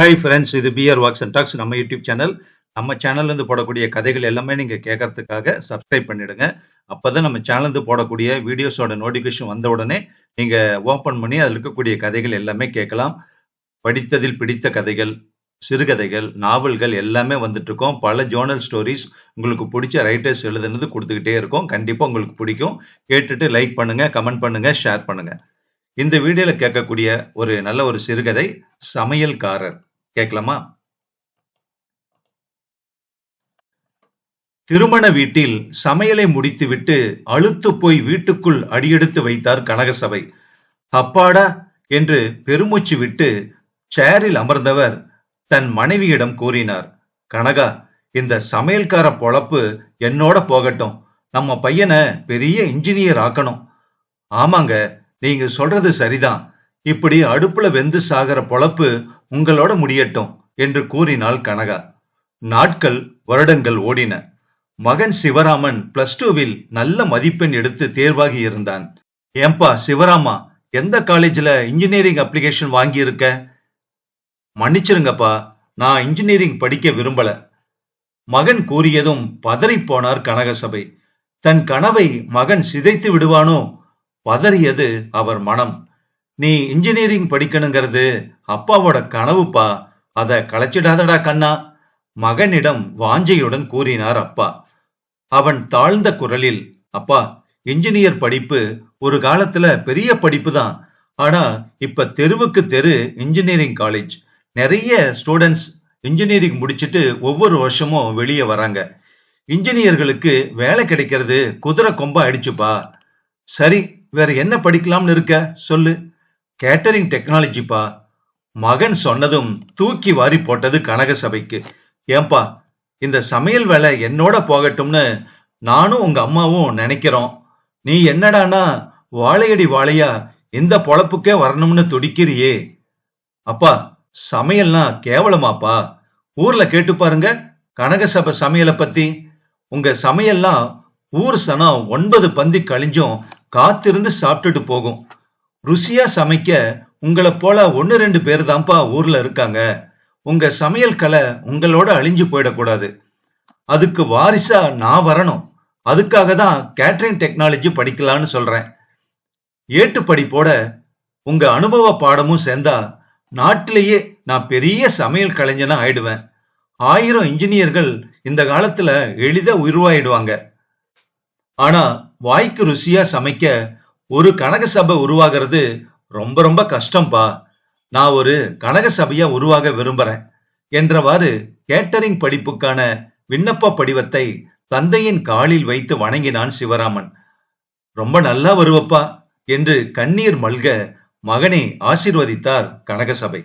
Hi friends இது PR walks and talks நம்ம YouTube channel நம்ம சேனல்லேருந்து போடக்கூடிய கதைகள் எல்லாமே நீங்கள் கேட்கறதுக்காக சப்ஸ்கிரைப் பண்ணிடுங்க. அப்பதான் நம்ம சேனல்ல இருந்து போடக்கூடிய வீடியோஸோட நோட்டிஃபிகேஷன் வந்த உடனே நீங்கள் ஓப்பன் பண்ணி அதில் இருக்கக்கூடிய கதைகள் எல்லாமே கேட்கலாம். படித்ததில் பிடித்த கதைகள் சிறுகதைகள் நாவல்கள் எல்லாமே வந்துட்டு இருக்கோம் பல ஜேர்னல் ஸ்டோரிஸ் உங்களுக்கு பிடிச்ச ரைட்டர்ஸ் எழுதுனது கொடுத்துக்கிட்டே இருக்கோம். கண்டிப்பாக உங்களுக்கு பிடிக்கும். கேட்டுட்டு லைக் பண்ணுங்க கமெண்ட் பண்ணுங்க ஷேர் பண்ணுங்க. இந்த வீடியோவில் கேட்கக்கூடிய ஒரு நல்ல ஒரு சிறுகதை சமையல்காரர். கேட்கலாமா? திருமண வீட்டில் சமையலை முடித்துவிட்டு அழுத்து போய் வீட்டுக்குள் அடியெடுத்து வைத்தார் கனகசபை. அப்பாடா என்று பெருமூச்சு விட்டு சேரில் அமர்ந்தவர் தன் மனைவியிடம் கூறினார் கனகா இந்த சமையல்கார பொழப்பு என்னோட போகட்டும். நம்ம பையனை பெரிய இன்ஜினியர் ஆக்கணும். ஆமாங்க நீங்க சொல்றது சரிதான். இப்படி அடுப்புல வெந்து சாகிற பொழப்பு உங்களோட முடியட்டும் என்று கூறினாள் கனகா. நாட்கள் வருடங்கள் ஓடின. மகன் சிவராமன் பிளஸ் டூவில் நல்ல மதிப்பெண் எடுத்து தேர்வாகி இருந்தான். ஏன்பா சிவராமா எந்த காலேஜ்ல இன்ஜினியரிங் அப்ளிகேஷன் வாங்கியிருக்க? மன்னிச்சிருங்கப்பா நான் இன்ஜினியரிங் படிக்க விரும்பல. மகன் கூறியதும் பதறிப்போனார் கனகசபை. தன் கனவை மகன் சிதைத்து விடுவானோ? பதறியது அவர் மனம். நீ இன்ஜினியரிங் படிக்கணுங்கிறது அப்பாவோட கனவுப்பா. அத களைச்சிடாதடா கண்ணா மகனிடம் வாஞ்சையுடன் கூறினார் அப்பா. அவன் தாழ்ந்த குரலில் அப்பா இன்ஜினியர் படிப்பு ஒரு காலத்துல பெரிய படிப்பு தான். ஆனா இப்ப தெருவுக்கு தெரு இன்ஜினியரிங் காலேஜ் நிறைய ஸ்டூடெண்ட்ஸ் இன்ஜினியரிங் முடிச்சிட்டு ஒவ்வொரு வருஷமும் வெளியே வராங்க. இன்ஜினியர்களுக்கு வேலை கிடைக்கிறது குதிரை கொம்பா அடிச்சுப்பா. சரி வேற என்ன படிக்கலாம்னு இருக்க? சொல்லு. கேட்டரிங் டெக்னாலஜிப்பா மகன் சொன்னதும் தூக்கி வாரி போட்டது கனகசபைக்கு ஏன்பா இந்த சமையல் வேலை என்னோட போகட்டும்னு நானும் உங்க அம்மாவும் நினைக்கிறோம். நீ என்னடானா வாழையடி வாழையா இந்த பொழப்புக்கே வரணும்னு துடிக்கிறியே. அப்பா சமையல்னா கேவலமாப்பா. ஊர்ல கேட்டு பாருங்க கனகசபை சமையலை பத்தி. உங்க சமையல்லாம் ஊர் சனம் ஒன்பது பந்தி கழிஞ்சும் காத்திருந்து சாப்பிட்டுட்டு போகும். ருசியா சமைக்க உங்களை போல ஒன்னு ரெண்டு பேர் தான்ப்பா ஊர்ல இருக்காங்க. உங்க சமையல் கலை உங்களோட அழிஞ்சு போயிடக்கூடாது. அதுக்கு வாரிசா நான் வரணும். அதுக்காக தான் கேட்ரிங் டெக்னாலஜி படிக்கலான்னு சொல்றேன். ஏட்டு படிப்போட உங்க அனுபவ பாடமும் சேர்ந்தா நாட்டிலேயே நான் பெரிய சமையல் கலைஞனா ஆயிடுவேன். ஆயிரம் இன்ஜினியர்கள் இந்த காலத்துல எளிதா உருவாயிடுவாங்க. ஆனா வாய்க்கு ருசியா சமைக்க ஒரு கனக சபை உருவாகிறது ரொம்ப ரொம்ப கஷ்டம்பா. நான் ஒரு கனக சபையா உருவாக விரும்புறேன் என்றவாறு கேட்டரிங் படிப்புக்கான விண்ணப்ப படிவத்தை தந்தையின் காலில் வைத்து வணங்கினான் சிவராமன். ரொம்ப நல்லா வருவப்பா என்று கண்ணீர் மல்க மகனை ஆசிர்வதித்தார் கனகசபை